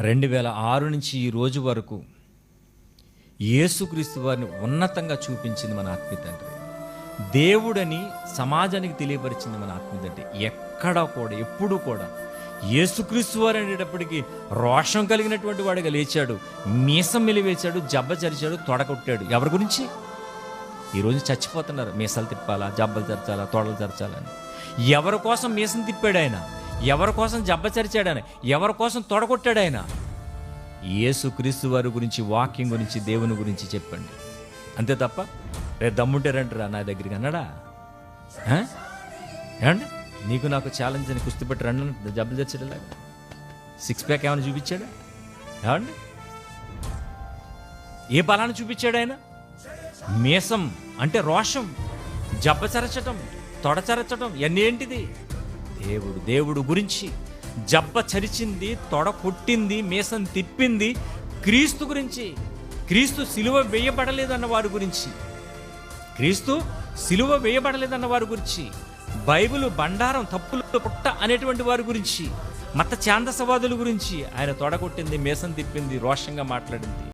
రెండు వేల ఆరు నుంచి ఈ రోజు వరకు యేసుక్రీస్తు వారిని ఉన్నతంగా చూపించింది మన ఆత్మీయ తండ్రి. దేవుడని సమాజానికి తెలియపరిచింది మన ఆత్మీయ తండ్రి. కూడా ఎప్పుడు కూడా యేసుక్రీస్తు వారు అనేటప్పటికీ రోషం కలిగినటువంటి వాడిగా లేచాడు. మీసం మెలివేశాడు జబ్బ చరిచాడు తొడకొట్టాడు ఎవరి గురించి? ఈరోజు చచ్చిపోతున్నారు. మీసాలు తిప్పాలా జబ్బలు జరచాలా తొడలు జరచాలని ఎవరి కోసం మీసం తిప్పాడు ఆయన? ఎవరి కోసం జబ్బచరిచాడు ఆయన? ఎవరి కోసం తొడగొట్టాడు ఆయన? యేసు క్రీస్తు వారి గురించి వాక్యం గురించి దేవుని గురించి చెప్పండి. అంతే తప్ప రేపు దమ్ముంటారంటారా నా దగ్గరికి. అన్నాడా? ఏమండి? నీకు నాకు ఛాలెంజ్ అని కుస్తీ పెట్టి రండి జబ్బలు చచ్చేలాగా సిక్స్ ప్యాక్ ఏమైనా చూపించాడా? ఏమండి? ఏ బలాన్ని చూపించాడు ఆయన? మీసం అంటే రోషం జబ్బచరచటం తొడచరచటం ఇవన్నీ ఏంటిది? దేవుడు దేవుడు గురించి జబ్బ చరిచింది తొడ కొట్టింది మీసం తిప్పింది క్రీస్తు గురించి క్రీస్తు సిలువ వేయబడలేదన్న వారి గురించి క్రీస్తు సిలువ వేయబడలేదన్న వారి గురించి బైబిల్ బండారం తప్పులు పుట్ట అనేటువంటి వారి గురించి మత ఛాందసవాదుల గురించి ఆయన తొడగొట్టింది మేసం తిప్పింది రోషంగా మాట్లాడింది.